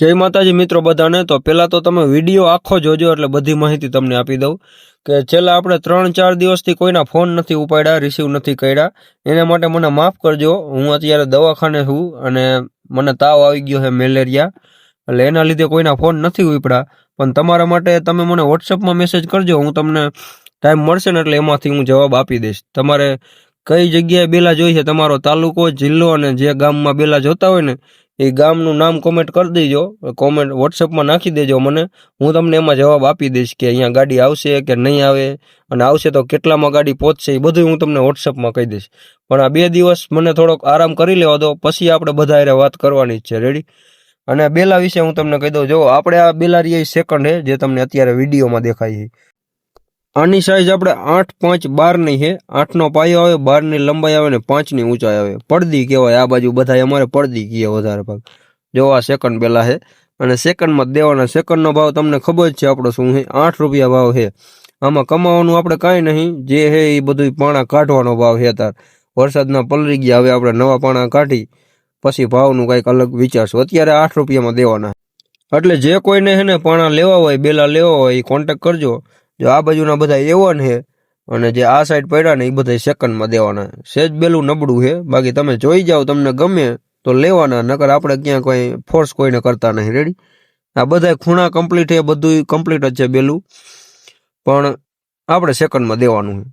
જય માતાજી મિત્રો બધાને. તો પહેલા તો તમે વીડિયો આખો જોજો એટલે બધી માહિતી તમને આપી દઉં કે છેલ્લા આપણે ત્રણ ચાર દિવસથી કોઈના ફોન નથી ઉપાડ્યા રિસીવ નથી કર્યા. એના માટે મને માફ કરજો. હું અત્યારે દવાખાને છું અને મને તાવ આવી ગયો છે, મેલેરિયા. એટલે એના લીધે કોઈના ફોન નથી ઉપડ્યા. પણ તમારા માટે તમે મને વોટ્સઅપમાં મેસેજ કરજો. હું તમને ટાઈમ મળશે ને એટલે એમાંથી હું જવાબ આપી દઈશ. તમારે કઈ જગ્યાએ બેલા જોઈ છે? તમારો તાલુકો, જિલ્લો અને જે ગામમાં બેલા જોતા હોય ને એ ગામનું નામ કોમેન્ટ કરી દેજો. કોમેન્ટ વોટ્સઅપમાં નાખી દેજો મને. હું તમને એમાં જવાબ આપી દઈશ કે અહીંયા ગાડી આવશે કે નહીં આવે અને આવશે તો કેટલામાં ગાડી પહોંચશે એ બધું હું તમને વોટ્સએપમાં કહી દઈશ. પણ આ બે દિવસ મને થોડોક આરામ કરી લેવા દો. પછી આપણે બધા હારે વાત કરવાની જ છે. રેડી અને બેલા વિશે હું તમને કહી દઉં. જો, આપણે આ બેલારી સેકન્ડ છે જે તમને અત્યારે વિડીયોમાં દેખાય છે. આની સાઈઝ આપણે આઠ, પાંચ, બારની છે. આઠનો પાયો આવે, બારની લંબાઈ આવે ને પાંચની ઊંચાઈ આવે. પડદી કહેવાય આ બાજુ બધા અમારે પડદી કહીએ વધારે ભાગ. જો આ સેકન્ડ પેલા છે. અને સેકન્ડમાં દેવાના સેકન્ડનો ભાવ તમને ખબર જ છે આપણો શું છે? આઠ રૂપિયા ભાવ છે. આમાં કમાવાનું આપણે કાંઈ નહીં. જે છે એ બધું પાણા કાઢવાનો ભાવ છે તાર વરસાદના પલરી ગયા, હવે આપણે નવા પાણા કાઢી. પછી ભાવનું કંઈક અલગ વિચારશું અત્યારે આઠ રૂપિયામાં દેવાના એટલે જે કોઈને છે ને પાણા લેવા હોય, બેલા લેવા હોય, એ કોન્ટેક કરજો. જો આ બાજુના બધા એવન છે, અને જે આ સાઈડ પડ્યા ને એ બધા સેકન્ડમાં દેવાના. સેજ બેલું નબળું છે, બાકી તમે જોઈ જાઓ, તમને ગમે તો લેવાના, નકર આપણે ક્યાં કોઈ ફોર્સ કોઈને કરતા નહીં. રેડી આ બધા ખૂણા કમ્પ્લીટ છે બધું કમ્પ્લીટ જ છે બેલું. પણ આપણે સેકન્ડમાં દેવાનું છે.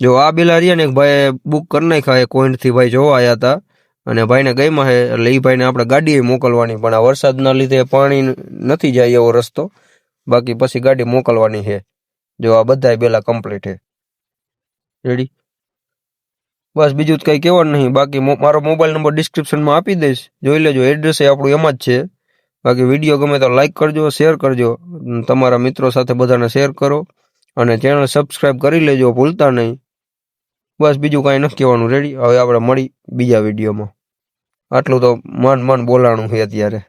જો આ બેલા રહ્યા ને ભાઈ બુક કરી નાખ્યા કોઈન્ટથી ભાઈ જોવા આવ્યા હતા અને ભાઈને ગઈમાં છે, એટલે એ ભાઈને આપણે ગાડીએ મોકલવાની, પણ આ વરસાદના લીધે પાણી નથી જાય એવો રસ્તો. બાકી પછી ગાડી મોકલવાની છે. જો આ બધા બેલા કમ્પ્લીટ છે. રેડી બસ બીજું તો કંઈ કહેવાનું નહીં. બાકી મારો મોબાઈલ નંબર ડિસ્ક્રિપ્શનમાં આપી દઈશ. જોઈ લેજો એડ્રેસ આપણું એમાં જ છે. બાકી વીડિયો ગમે તો લાઇક કરજો શેર કરજો. તમારા મિત્રો સાથે બધાને શેર કરો. અને ચેનલ સબસ્ક્રાઈબ કરી લેજો, ભૂલતા નહીં. બસ બીજું કાંઈ નથી કહેવાનું. રેડી હવે આપણે મળી બીજા વિડીયોમાં આટલું તો મન મન બોલાણું છે અત્યારે.